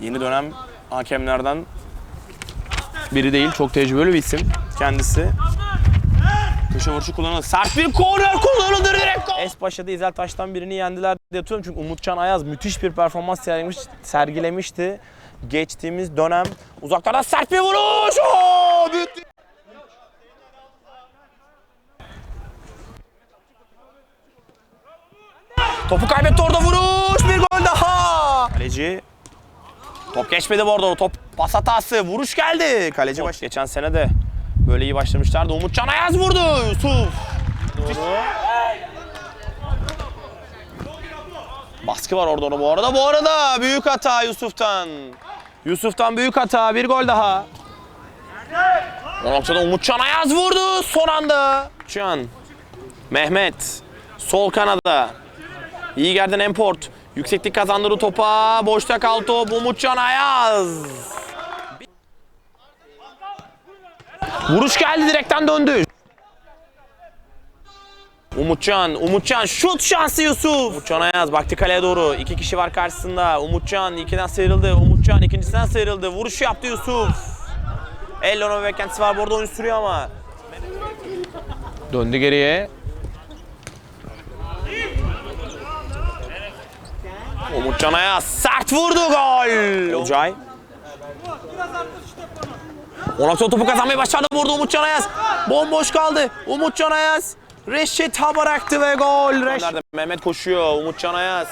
Yeni dönem hakemlerden biri değil. Çok tecrübeli bir isim kendisi. Köşe vuruşu kullanıldı. Sert bir korner kullanıldı direkt gol. Espaşa'da İzel Taş'tan birini yendiler diye atıyorum. Çünkü Umutcan Ayaz müthiş bir performans sergilemiş, sergilemişti. Geçtiğimiz dönem uzaklardan sert bir vuruş. Oo, büyük Topu kaybetti orada vuruş. Bir gol daha. Kaleci Top geçmedi bu arada. Top pas hatası. Vuruş geldi. Kaleci baş. Geçen sene de böyle iyi başlamışlardı. Umutcan Ayaz vurdu. Yusuf. Baskı var orada ona bu arada. Bu arada büyük hata Yusuf'tan. Yusuf'tan büyük hata. Bir gol daha. O noktada Umutcan Ayaz vurdu son anda. Can. Mehmet. Sol kanada. İyi gerden Emport. Yükseklik kazandırdı topa. Boşta kaldı top. Umutcan Ayaz. Vuruş geldi direkten döndü. Umutcan, Umutcan şut şansı Yusuf. Umutcan Ayaz baktı kaleye doğru. İki kişi var karşısında. Umutcan ikiden sıyrıldı. Umutcan ikincisinden sıyrıldı. Vuruş yaptı Yusuf. Ellon'a beklentisi var. Bu arada oyun sürüyor ama. Döndü geriye. Umutcan Ayaz sert vurdu gol. Olcay. Onakta topu kazanmayı başardı vurdu Umutcan Ayaz. Bomboş kaldı. Umutcan Ayaz. Reşit ha bıraktı ve gol. Reşit. Mehmet koşuyor. Umutcan Ayaz.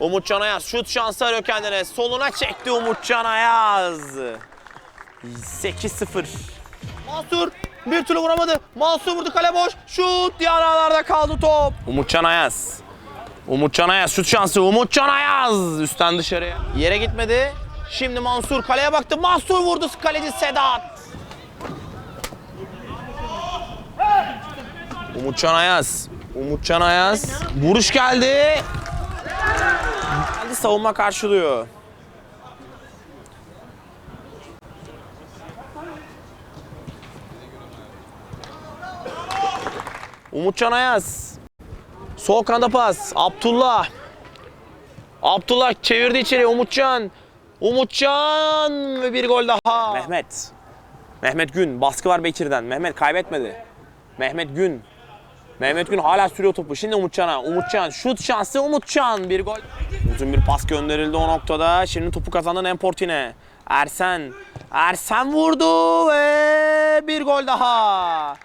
Umutcan Ayaz şut şansı arıyor kendine. Soluna çekti Umutcan Ayaz. 8-0. Mansur bir türlü vuramadı. Mansur vurdu kale boş. Şut diğer ağlarda kaldı top. Umutcan Ayaz. Umutcan Ayaz şut şansı. Umutcan Ayaz üstten dışarıya. Yere gitmedi. Şimdi Mansur kaleye baktı. Mansur vurdu kaleci Sedat. Umutcan Ayaz. Umutcan Ayaz. Vuruş geldi. Geldi savunma karşılıyor. Umutcan Ayaz. Sol kanada pas. Abdullah. Abdullah çevirdi içeri Umutcan. Umutcan ve bir gol daha. Mehmet. Mehmet Gün. Baskı var Bekir'den. Mehmet kaybetmedi. Mehmet Gün. Mehmet Gün hala sürüyor topu. Şimdi Umutcan'a. Umutcan şut şansı Umutcan. Bir gol. Uzun bir pas gönderildi o noktada. Şimdi topu kazanan Emportine. Ersen. Ersen vurdu ve bir gol daha.